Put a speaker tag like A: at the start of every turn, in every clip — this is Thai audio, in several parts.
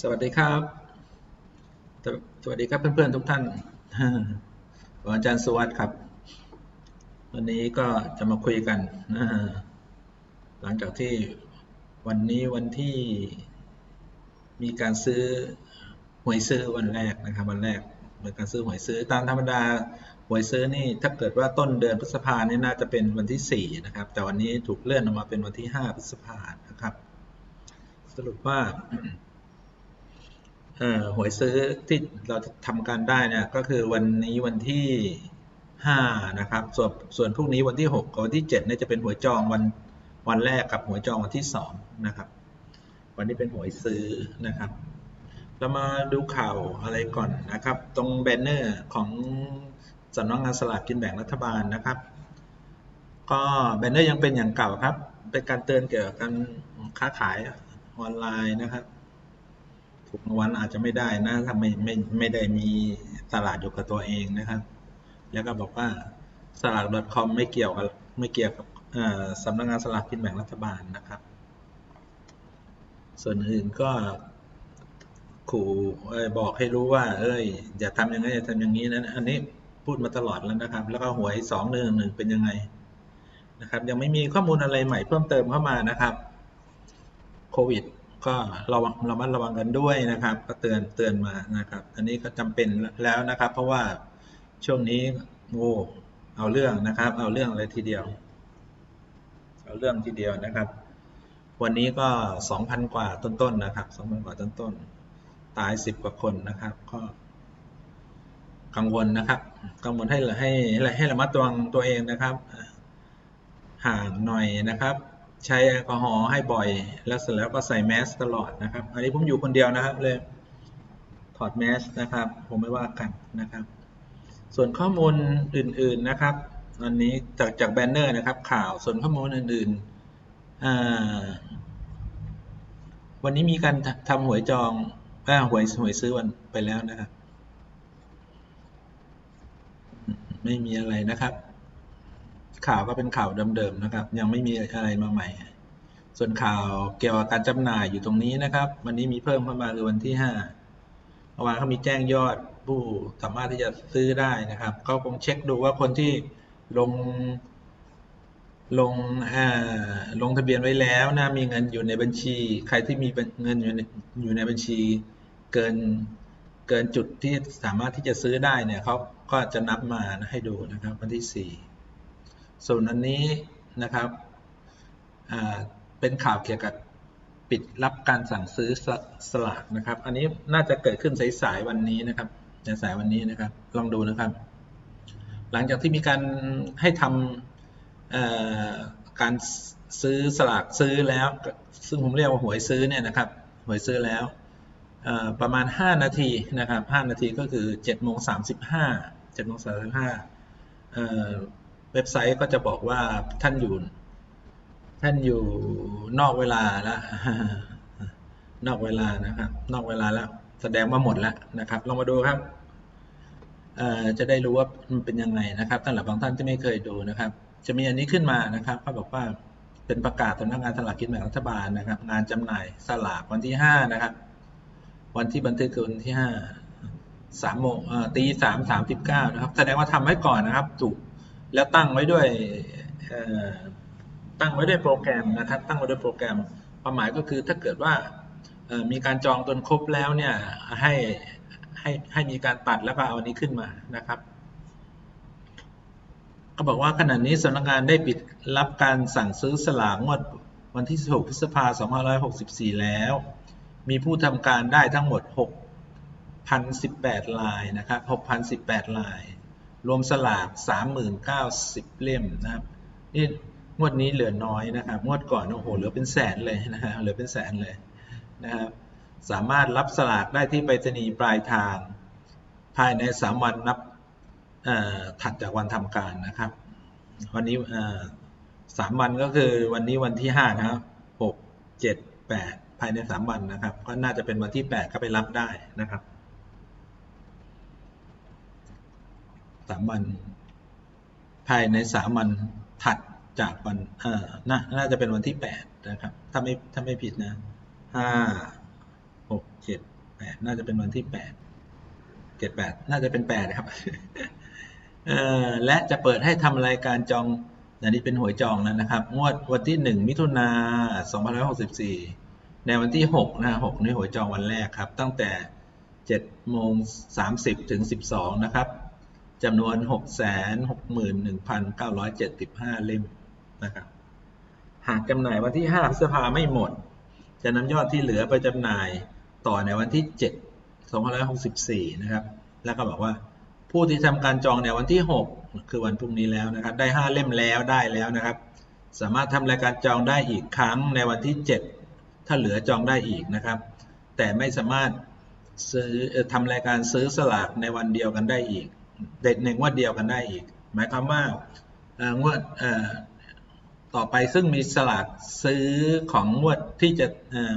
A: สวัสดีครับ สวัสดีครับเพื่อนๆทุกท่านผมอาจารย์สุวัสด์ครับ วันนี้ก็จะมาคุยกัน หลังจากที่วันนี้วันที่มีการซื้อหวยซื้อวันแรกนะครับ วันแรกเป็นการซื้อหวยซื้อตามธรรมดาหวยซื้อนี่ถ้าเกิดว่าต้นเดือนพฤษภาเนี่ยน่าจะเป็นวันที่ 4 นะครับ แต่วันนี้ถูกเลื่อนออกมาเป็นวันที่ 5 พฤษภานะครับ สรุปว่า หวยซื้อที่เราทำการได้เนี่ยก็คือวันนี้วันที่ห้านะครับส่วนส่วนพรุ่งนี้วันที่หกกับวันที่เจ็ดเนี่ยจะเป็นหวยจองวันวันแรกกับหวยจองวันที่สองนะครับ วันนี้เป็นหวยซื้อนะครับ เรามาดูข่าวอะไรก่อนนะครับ ตรงแบนเนอร์ของสำนักงานสลากกินแบ่งรัฐบาลนะครับ ก็แบนเนอร์ยังเป็นอย่างเก่าครับ เป็นการเตือนเกี่ยวกับการค้าขายออนไลน์นะครับ ถูกรางวัลอาจจะไม่ได้นะ ถ้าไม่ไม่ไม่ได้มีตลาดอยู่กับตัวเองนะครับ แล้วก็บอกว่าสลาก .com ไม่เกี่ยวกับไม่เกี่ยวกับอ่อสำนักงานสลากกินแบ่งรัฐบาลนะครับ ส่วนอื่นก็ขู่เอ้ยบอกให้รู้ว่า เอ้ยอย่าทำอย่างนั้อย่าทำอย่างนี้นะอันนี้พูดมาตลอดแล้วนะครับ แล้วก็หวยสองหนึ่งหนึ่งเป็นยังไงนะครับ ยังไม่มีข้อมูลอะไรใหม่เพิ่มเติมเข้ามานะครับ โควิด ก็ระวังระมัดระวังกันด้วยนะครับ ก็เตือนเตือนมานะครับ อันนี้ก็จำเป็นแล้วนะครับ เพราะว่าช่วงนี้โอ้เอาเรื่องนะครับ เอาเรื่องเลยทีเดียว เอาเรื่องทีเดียวนะครับ วันนี้ก็สองพันกว่าต้นๆนนะครับสองพันกว่าต้นๆตายสิบกว่าคนนะครับ ก็กังวลนะครับ กังวลให้ให้ให้ให้ระมัดระวังตัวเองนะครับ ห่างหน่อยนะครับ ใช้แอลกอฮอล์ให้บ่อย แล้วเสร็จแล้วก็ใส่แมสตลอดนะครับ อันนี้ผมอยู่คนเดียวนะครับเลยถอดแมสนะครับ ผมไม่ว่ากันนะครับ ส่วนข้อมูลอื่น ๆนะครับอันนี้จากจากแบนเนอร์นะครับข่าวส่วนข้อมูลอื่นๆวันนี้มีการทำหวยจองหวยหวยซื้อวันไปแล้วนะครับ ไม่มีอะไรนะครับ ข่าวก็เป็นข่าวเดิมๆนะครับ ยังไม่มีอะไรมาใหม่ ส่วนข่าวเกี่ยวกับการจำหน่ายอยู่ตรงนี้นะครับ วันนี้มีเพิ่มเข้ามาคือวันที่ห้าเมื่อวานเขามีแจ้งยอดผู้สามารถที่จะซื้อได้นะครับเขาคงเช็คดูว่าคนที่ลงลงอ่าลงทะเบียนไว้แล้วนะมีเงินอยู่ในบัญชี ใครที่มีเงินอยู่ในอยู่ในบัญชีเกินเกินจุดที่สามารถที่จะซื้อได้เนี่ยเขาก็จะนับมาให้ดูนะครับวันที่สี่ ส่วนอันนี้นะครับเป็นข่าวเกี่ยวกับปิดรับการสั่งซื้อสสลากนะครับ อันนี้น่าจะเกิดขึ้นสายๆวันนี้นะครับในสายวันนี้นะครับ ลองดูนะครับ หลังจากที่มีการให้ทำการซื้อสลากซื้อแล้ว ซึ่งผมเรียกว่าหวยซื้อเนี่ยนะครับหวยซื้อแล้วประมาณ 5 นาทีนะครับ 5 นาทีก็คือ7โมง35 7โมง35 เว็บไซต์ก็จะบอกว่าท่านอยู่ ท่านอยู่นอกเวลาแล้วนอกเวลานะครับ นอกเวลาแล้ว แสดงว่าหมดแล้วนะครับลองมาดูครับจะได้รู้ว่ามันเป็นยังไงนะครับท่านหลับบางท่านที่ไม่เคยดูนะครับ จะมีอันนี้ขึ้นมานะครับเขาบอกว่าเป็นประกาศสำนักงานสลากกินแบ่งรัฐบาลนะครับ งานจำหน่ายสลากวันที่5นะครับ วันที่บันทึกคือวันที่5 3โมงตีสามสามสิบเก้านะครับ แสดงว่าทำไว้ก่อนนะครับ ถูก แล้วตั้งไว้ด้วยตั้งไว้ด้วยโปรแกรมนะครับ ตั้งไว้ด้วยโปรแกรมความหมายก็คือถ้าเกิดว่ามีการจองจนครบแล้วเนี่ยให้ให้ให้มีการตัดแล้วก็เอาอันนี้ขึ้นมานะครับก็บอกว่าขณะนี้สำนักงานได้ปิดรับการสั่งซื้อสลากงวดวันที่ 16 พฤษภาคม 2564 แล้ว มีผู้ทำการได้ทั้งหมด 6,018 ลายนะครับ 6,018 ลาย รวมสลาก30,090 เล่มนะครับนี่งวดนี้เหลือน้อยนะครับ งวดก่อนโอ้โหเหลือเป็นแสนเลยนะฮะเหลือเป็นแสนเลยนะครับสามารถรับสลากได้ที่ไปรษณีย์ปลายทาง ภายใน 3 วันนับถัดจากวันทำการนะครับ วันนี้สามวันก็คือวันนี้วันที่5นะครับ6 7 8ภายใน3วันนะครับ ก็น่าจะเป็นวันที่8ก็ไปรับได้นะครับ สามวัน ภายในสามวันถัดจากวันเออน่าน่าจะเป็นวันที่แปดนะครับ ถ้าไม่ถ้าไม่ผิดนะห้าหกเจ็ดแปดน่าจะเป็นวันที่แปดเจ็ดแปดน่าจะเป็นแปดครับเออและจะเปิดให้ทำรายการจองอันนี้เป็นหวยจองแล้วนะครับ งวดวันที่หนึ่งมิถุนาสองพันร้อยหกสิบสี่ในวันที่หกนะหกนี่หวยจองวันแรกครับ ตั้งแต่เจ็ดโมงสามสิบถึงสิบสองนะครับ จำนวนหกแสนหกหมื่นหนึ่งพันเก้าร้อยเจ็ดสิบห้าเล่มนะครับ หากจำหน่ายวันที่ 5 พฤษภาไม่หมด จะนำยอดที่เหลือไปจำหน่ายต่อในวันที่ 7 2564 นะครับ แล้วก็บอกว่าผู้ที่ทำการจองในวันที่ 6 คือวันพรุ่งนี้แล้วนะครับ ได้ 5 เล่มแล้วได้แล้วนะครับ สามารถทำรายการจองได้อีกครั้งในวันที่ 7 ถ้าเหลือจองได้อีกนะครับ แต่ไม่สามารถซื้อทำรายการซื้อสลากในวันเดียวกันได้อีก เด็ดในงวดเดียวกันได้อีก หมายความว่างวดต่อไปซึ่งมีสลากซื้อของงวดที่จะ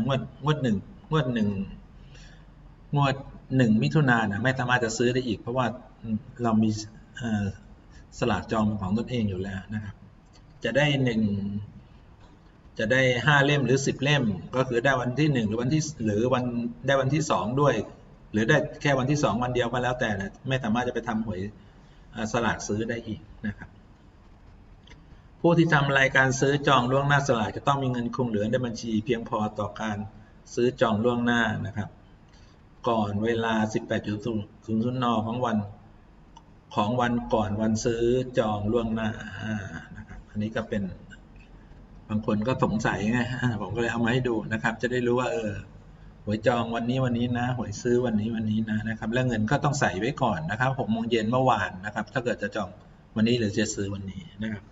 A: งวดงวดหนึ่งงวดหนึ่งงวดหนึ่งมิถุนายนะไม่สามารถจะซื้อได้อีก เพราะว่าเรามีสลากจองของตนเองอยู่แล้วนะครับ จะได้หนึ่งจะได้ห้าเล่มหรือสิบเล่ม ก็คือได้วันที่หนึ่งหรือวันที่หรือวันได้วันที่สองด้วย หรือได้แค่วันที่สองวันเดียวก็แล้วแต่นะไม่สามารถจะไปทำหวยสลากซื้อได้อีกนะครับ ผู้ที่ทำรายการซื้อจองล่วงหน้าสลากจะต้องมีเงินคงเหลือในบัญชี เพียงพอต่อการซื้อจองล่วงหน้านะครับ ก่อนเวลา 18.00นของวันของวันก่อนวันซื้อจองล่วงหน้านะครับ อันนี้ก็เป็นบางคนก็สงสัยไงผมก็เลยเอามาให้ดูนะครับ จะได้รู้ว่าเออ หวยจองวันนี้วันนี้นะหวยซื้อวันนี้วันนี้นะนะครับแล้วเงินก็ต้องใส่ไว้ก่อนนะครับหกโมงเย็นเมื่อวานนะครับ ถ้าเกิดจะจองวันนี้หรือจะซื้อวันนี้นะครับ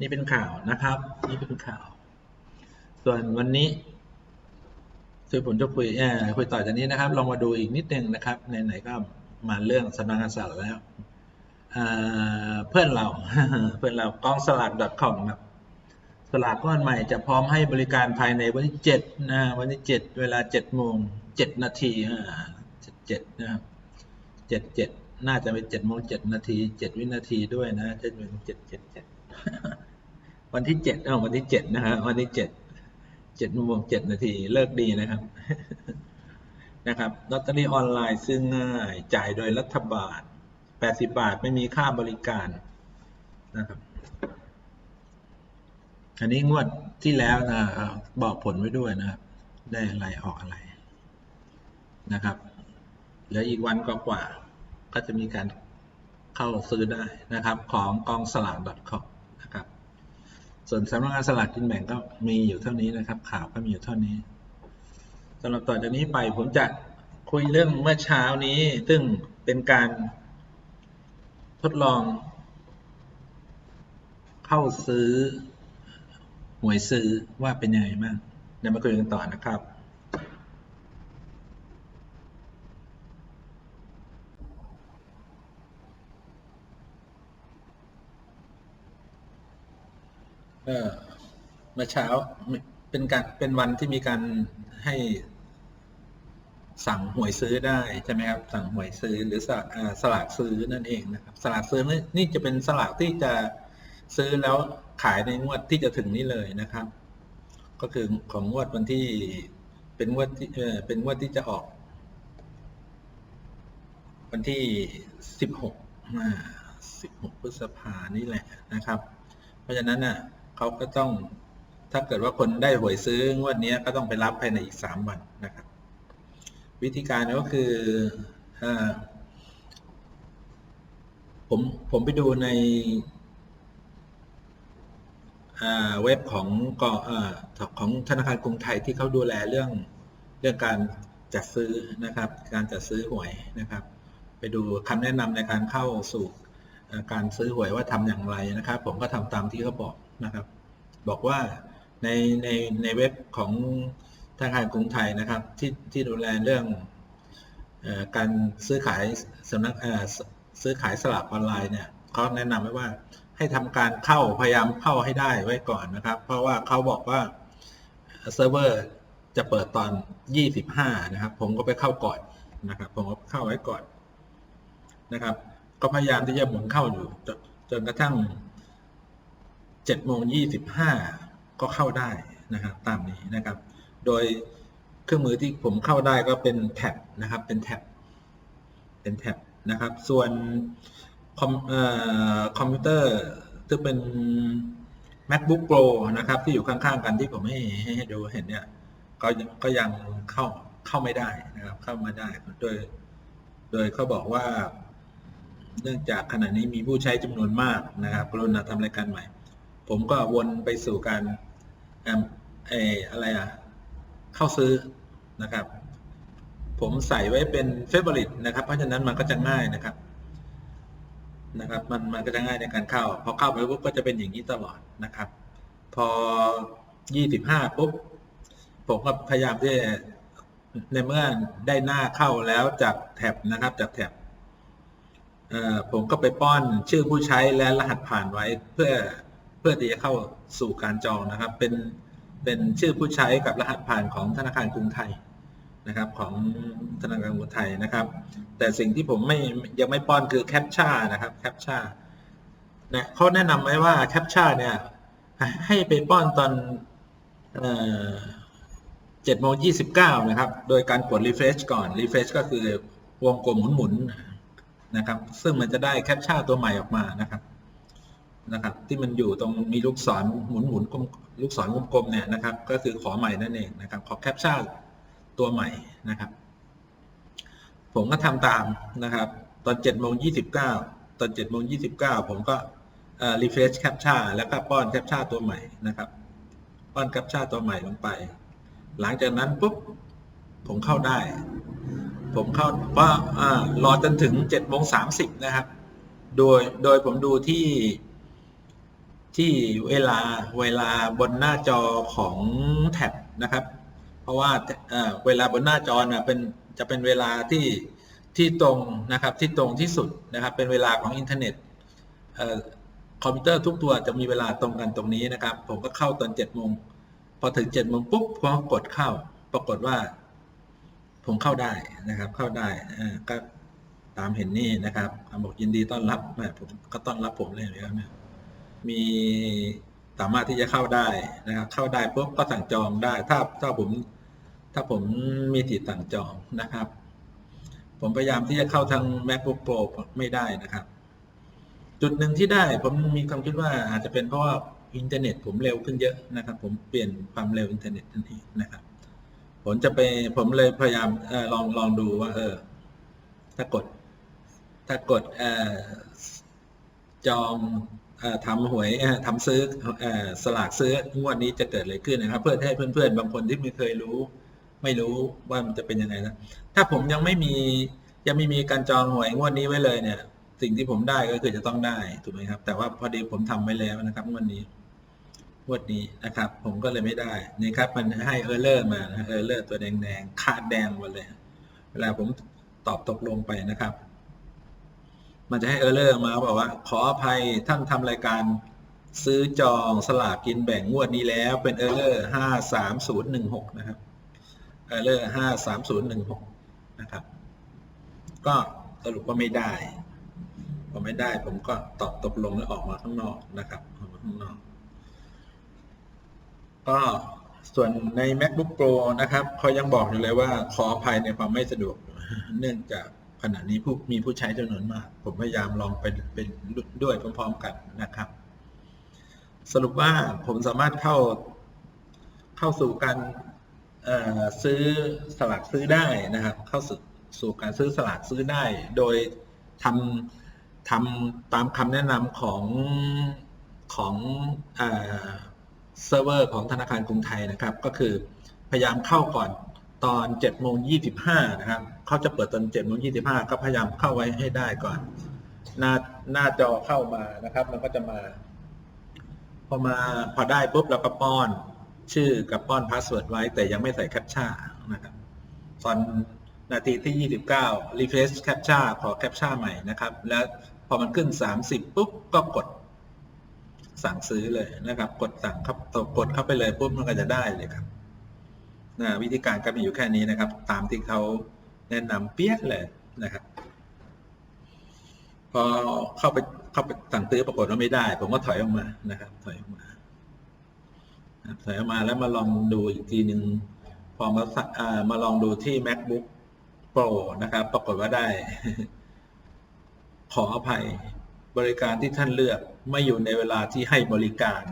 A: นี่เป็นข่าวนะครับ นี่เป็นข่าว ส่วนวันนี้คือผมจะคุยเอ่อคุยต่อจากนี้นะครับลองมาดูอีกนิดนึงนะครับไหนๆก็มาเรื่องสำนักงานสลากแล้วเอ่อเพื่อนเราเพื่อนเรากองสลาก .com ครับ สลากก้อนใหม่จะพร้อมให้บริการภายในวันที่เจ็ดนะวันที่เจ็ดเวลาเจ็ดโมงเจ็ดนาทีอ่าเจ็ดเจ็ดนะครับเจ็ดเจ็ดน่าจะเป็นเจ็ดโมงเจ็ดนาทีเจ็ดวินาทีด้วยนะจะเป็นเจ็ดเจ็ดเจ็ดวันที่เจ็ดเออวันที่เจ็ดนะฮะวันที่เจ็ดเจ็ดโมงเจ็ดนาทีเลิกดีนะครับนะครับลอตเตอรี่ออนไลน์ซึ่งง่ายจ่ายโดยรัฐบาลแปดสิบาทไม่มีค่าบริการนะครับ อันนี้งวดที่แล้วนะบอกผลไว้ด้วยนะครับ ได้อะไรออกอะไรนะครับเหลืออีกวันกว่าๆก็จะมีการเข้าซื้อได้นะครับ ของกองสลาก .com นะครับ ส่วนสำนักงานสลากกินแบ่งก็มีอยู่เท่านี้นะครับ ข่าวก็มีอยู่เท่านี้สำหรับต่อจากนี้ไปผมจะคุยเรื่องเมื่อเช้านี้ ซึ่งเป็นการทดลองเข้าซื้อ หวยซื้อว่าเป็นยังไงบ้างเดี๋ยวมาคุยกันต่อนะครับ เออเมื่อเช้าเป็นการเป็นวันที่มีการให้สั่งหวยซื้อได้ใช่ไหมครับ สั่งหวยซื้อหรือสลากสลากซื้อนั่นเองนะครับ สลากซื้อนี่จะเป็นสลากที่จะซื้อแล้ว ขายในงวดที่จะถึงนี้เลยนะครับ ก็คือของงวดวันที่เป็นงวดที่เออเป็นงวดที่จะออก วันที่สิบหกสิบหกพฤษภานี่แหละนะครับ เพราะฉะนั้นน่ะเขาก็ต้องถ้าเกิดว่าคนได้หวยซื้องวดนี้ก็ต้องไปรับภายในอีกสามวันนะครับ วิธีการก็คืออผมผมไปดูใน เว็บของกอของธนาคารกรุงไทยที่เขาดูแลเรื่องเรื่องการจัดซื้อนะครับ การจัดซื้อหวยนะครับ ไปดูคำแนะนำในการเข้าสู่การซื้อหวยว่าทำอย่างไรนะครับ ผมก็ทำตามที่เขาบอกนะครับ บอกว่าในในในเว็บของธนาคารกรุงไทยนะครับ ที่ที่ดูแลเรื่องอการซื้อขายสำนักซซื้อขายสลากออนไลน์เนี่ยเขาแนะนำไว้ว่า ให้ทำการเข้าพยายามเข้าให้ได้ไว้ก่อนนะครับ เพราะว่าเขาบอกว่าเซิร์ฟเวอร์จะเปิดตอน 25 นะครับ ผมก็ไปเข้าก่อนนะครับ ผมก็เข้าไว้ก่อนนะครับ ก็พยายามที่จะหมุนเข้าอยู่ จนจนกระทั่ง7โมง25 ก็เข้าได้นะครับ ตามนี้นะครับ โดยเครื่องมือที่ผมเข้าได้ก็เป็นแท็บนะครับ เป็นแท็บเป็นแท็บนะครับ ส่วน คอมเอ่อคอมพิวเตอร์ที่เป็น macbook pro นะครับ ที่อยู่ข้างๆกันที่ผมให้ให้ดูเห็นเนี่ย ก็ก็ยังเข้าเข้าไม่ได้นะครับ เข้ามาได้โดย โดยเขาบอกว่า เนื่องจากขณะนี้มีผู้ใช้จำนวนมากนะครับกรุณาทำรายการใหม่ ผมก็วนไปสู่การแอมเอออะไรอะ เข้าซื้อนะครับ ผมใส่ไว้เป็นเฟเวอริตนะครับ เพราะฉะนั้นมันก็จะง่ายนะครับ นะครับมันมันก็จะง่ายในการเข้า พอเข้าไปปุ๊บก็จะเป็นอย่างนี้ตลอดนะครับ พอยี่สิบห้าปุ๊บผมก็พยายามที่ในเมื่อได้หน้าเข้าแล้วจากแท็บนะครับ จากแท็บผมก็ไปป้อนชื่อผู้ใช้และรหัสผ่านไว้เพื่อเพื่อที่จะเข้าสู่การจองนะครับ เป็นเป็นชื่อผู้ใช้กับรหัสผ่านของธนาคารกรุงไทย นะครับของธนาคารกรุงไทยนะครับ แต่สิ่งที่ผมไม่ยังไม่ป้อนคือแคปชั่นนะครับแคปชั่นนะเขาแนะนำไว้ว่าแคปชั่นเนี่ยให้ไปป้อนตอนเจ็ดโมงยี่สิบเก้านะครับ โดยการกด refresh ก่อน refresh ก็คือวงกลมหมุนๆนะครับ ซึ่งมันจะได้แคปชั่นตัวใหม่ออกมานะครับนะครับ ที่มันอยู่ตรงมีลูกศรหมุนหมุนๆกลมลูกศรกลมๆเนี่ยนะครับ ก็คือขอใหม่นั่นเองนะครับ ขอแคปชั่น ตัวใหม่นะครับ ผมก็ทำตามนะครับ ตอน7จ็ดโมงยีตอน7จ็ดโมงยีผมก็เอ่อ refresh captcha แล้วก็ป้อน captcha ตัวใหม่นะครับ ป้อน captcha ตัวใหม่ลงไป หลังจากนั้นปุ๊บผมเข้าได้ ผมเข้าว่าอ่ารอจนถึง7จ็ดโมงสานะครับ โดยโดยผมดูที่ที่เวลาเวลาบนหน้าจอของแท็บนะครับ เพราะว่าเเวลาบนหน้าจอน่ะเป็นจะเป็นเวลาที่ที่ตรงนะครับที่ตรงที่สุดนะครับ เป็นเวลาของอินเทอร์เน็ตคอมพิวเตอร์ทุกตัวจะมีเวลาตรงกันตรงนี้นะครับ ผมก็เข้าตอนเจ็ดโมงพอถึงเจ็ดโมงปุ๊บพอกดเข้า ปรากฏว่า ผมเข้าได้นะครับ เข้าได้ก็ตามเห็นนี่นะครับบอกยินดีต้อนรับแม่ผมก็ต้อนรับผมเลยนะครับเนี่ยมีสามารถที่จะเข้าได้นะครับ เข้าได้ปุ๊บก็สั่งจองได้ ถ้าถ้าผม ถ้าผมมีติดสั่งจองนะครับ ผมพยายามที่จะเข้าทาง macbook pro ไม่ได้นะครับ จุดหนึ่งที่ได้ผมมีความคิดว่าอาจจะเป็นเพราะว่าอินเทอร์เน็ตผมเร็วขึ้นเยอะนะครับ ผมเปลี่ยนความเร็วอินเทอร์เน็ตทันทีนะครับ ผมจะไปผมเลยพยายามออลองลองดูว่า เออ ถ้ากด ถ้ากดออจองออทำหวยออทำซื้อออสลากซื้องวดนี้จะเกิดอะไรขึ้นนะครับ เพื่อให้เพื่อนๆ บางคนที่ไม่เคยรู้ ไม่รู้ว่ามันจะเป็นยังไงนะถ้าผมยังไม่มียังไม่มีการจองหวยงวดนี้ไว้เลยเนี่ย สิ่งที่ผมได้ก็คือจะต้องได้ถูกไหมครับ แต่ว่าพอดีผมทำไว้แล้วนะครับงวดนี้งวดนี้นะครับ ผมก็เลยไม่ได้นี่ครับ มันให้เออร์เลอร์มาเออร์เลอร์ตัวแดงๆขาดแดงหมดเลย เวลาผมตอบตกลงไปนะครับ มันจะให้เออร์เลอร์มาบอกว่า ขออภัยท่านทำรายการซื้อจองสลากกินแบ่งงวดนี้แล้วเป็นเออร์เลอร์ห้าสามศูนย์หนึ่งหกนะครับ เออเลอร์ห้าสามศูนย์หนึ่งหกนะครับ ก็สรุปว่าไม่ได้พอไม่ได้ผมก็ตอบตกลงแล้วออกมาข้างนอกนะครับออกมาข้างนอก ก็ส่วนใน macbook pro นะครับเขายังบอกอยู่เลยว่าขออภัยในความไม่สะดวก เนื่องจากขณะนี้ผู้มีผู้ใช้จำนวนมาก ผมพยายามลองไปเป็นด้วยพร้อม ๆ กันนะครับ สรุปว่าผมสามารถเข้าเข้าสู่การ ซื้อสลากซื้อได้นะครับ เข้าสู่สู่การซื้อสลากซื้อได้ โดยทำทำตามคำแนะนำของของเซิร์ฟเวอร์ของธนาคารกรุงไทยนะครับ ก็คือพยายามเข้าก่อนตอน7โมง25นะครับเขาจะเปิดตอน7โมง25ก็พยายามเข้าไว้ให้ได้ก่อน หน้าหน้าจอเข้ามานะครับ มันก็จะมา พอมาพอได้ปุ๊บเราก็ป้อน ชื่อกับป้อนพาสเวิร์ดไว้ แต่ยังไม่ใส่แคปชั่นนะครับตอนนาทีที่ 29 refresh captcha ขอ captcha ใหม่นะครับ แล้วพอมันขึ้น 30 ปุ๊บ ก็กดสั่งซื้อเลยนะครับ กดสั่งครับกดเข้าไปเลยปุ๊บ มันก็จะได้เลยครับนะวิธีการก็มีอยู่แค่นี้นะครับ ตามที่เขาแนะนำเปี้ยเลยนะครับ พอเข้าไปเข้าไปสั่งซื้อปรากฏว่าไม่ได้ ผมก็ถอยออกมานะครับ ถอยออกมา ถอยอมาแล้วมาลองดูอีกทีหนึ่งพอมาสะอ่ามาลองดูที่ macbook pro นะครับ ปรากฏว่าได้ ขออภัยบริการที่ท่านเลือกไม่อยู่ในเวลาที่ให้บริการ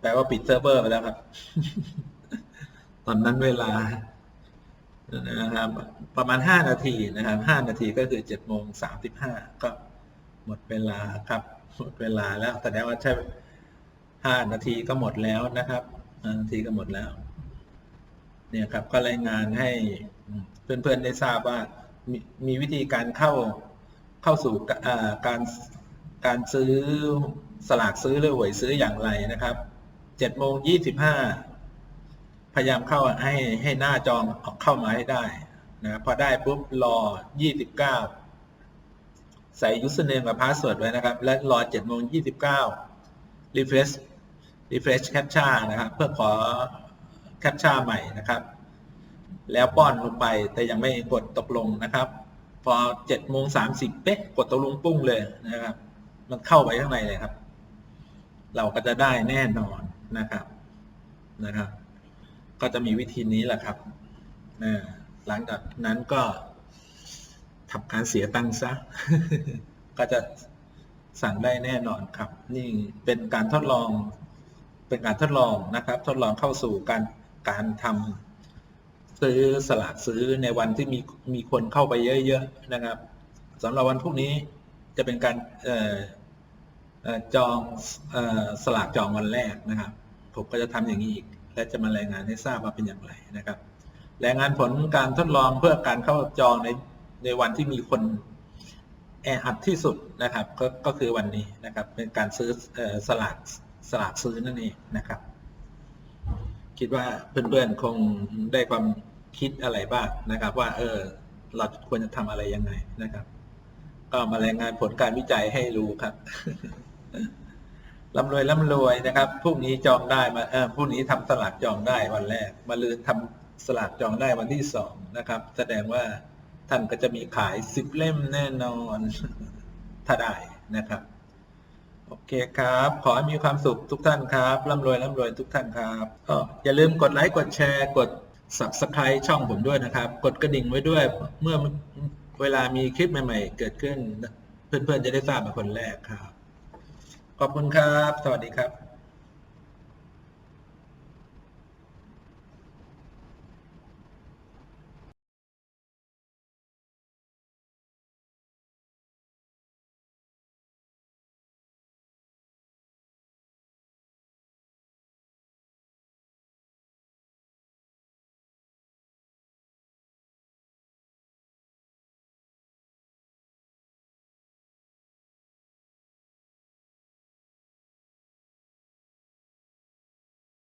A: แปลว่าปิดเซิร์ฟเวอร์ไปแล้วครับ ตอนนั้นเวลานะครับประมาณห้านาทีนะครับห้านาทีก็คือเจ็ดโมงสามสิบห้าก็หมดเวลาครับ หมดเวลาแล้วแสดงว่าใช่ห้านาทีก็หมดแล้วนะครับ นาทีก็หมดแล้ว เนี่ยครับก็รายงานให้เพื่อนๆได้ทราบว่ามีมีวิธีการเข้าเข้าสู่การการซื้อสลากซื้อหรือหวยซื้ออย่างไรนะครับเจ็ดโมงยี่สิบห้าพยายามเข้าให้ให้หน้าจองเข้ามาให้ได้นะพอได้ปุ๊บรอยี่สิบเก้าใส่ username กับ password ไว้นะครับ และรอเจ็ดโมงยี่สิบเก้า refresh refresh captcha นะครับ เพื่อขอแคปชั่นใหม่นะครับ แล้วป้อนลงไปแต่ยังไม่กดตกลงนะครับ พอเจ็ดโมงสามสิบเป๊ะกดตกลงปุ้งเลยนะครับ มันเข้าไปข้างในเลยครับ เราก็จะได้แน่นอนนะครับนะครับ ก็จะมีวิธีนี้แหละครับนะหลังจากนั้นก็ทำการเสียตังค์ซะ ก็จะสั่งได้แน่นอนครับ นี่เป็นการทดลอง เป็นการทดลองนะครับ ทดลองเข้าสู่การการทำซื้อสลากซื้อในวันที่มีมีคนเข้าไปเยอะๆนะครับสำหรับวันพรุ่งนี้จะเป็นการออจองออสลากจองวันแรกนะครับ ผมก็จะทำอย่างนี้อีก และจะมารายงานให้ทราบว่าเป็นอย่างไรนะครับรายงานผลการทดลองเพื่อการเข้าจองในในวันที่มีคนแออัดที่สุดนะครับ ก็ก็คือวันนี้นะครับ เป็นการซื้ออสลาก สลากซื้อนั่นเองนะครับ คิดว่าเพื่อนๆคงได้ความคิดอะไรบ้างนะครับ ว่า เออ เราควรจะทำอะไรยังไงนะครับ ก็มารายงานผลการวิจัยให้รู้ครับร่ำรวยร่ำรวยนะครับพรุ่งนี้จองได้มาเออพรุ่งนี้ทำสลากจองได้วันแรก มาลืนทำสลากจองได้วันที่สองนะครับ แสดงว่าท่านก็จะมีขายสิบเล่มแน่นอนถ้าได้นะครับ โอเคครับ ขอให้มีความสุขทุกท่านครับร่ำรวยร่ำรวยทุกท่านครับก็อย่าลืมกดไลค์กดแชร์กด subscribe ช่องผมด้วยนะครับ กดกระดิ่งไว้ด้วยเมื่อเวลามีคลิปใหม่ ๆ เกิดขึ้น เพื่อนๆจะได้ทราบเป็นคนแรกครับ ขอบคุณครับ สวัสดีครับ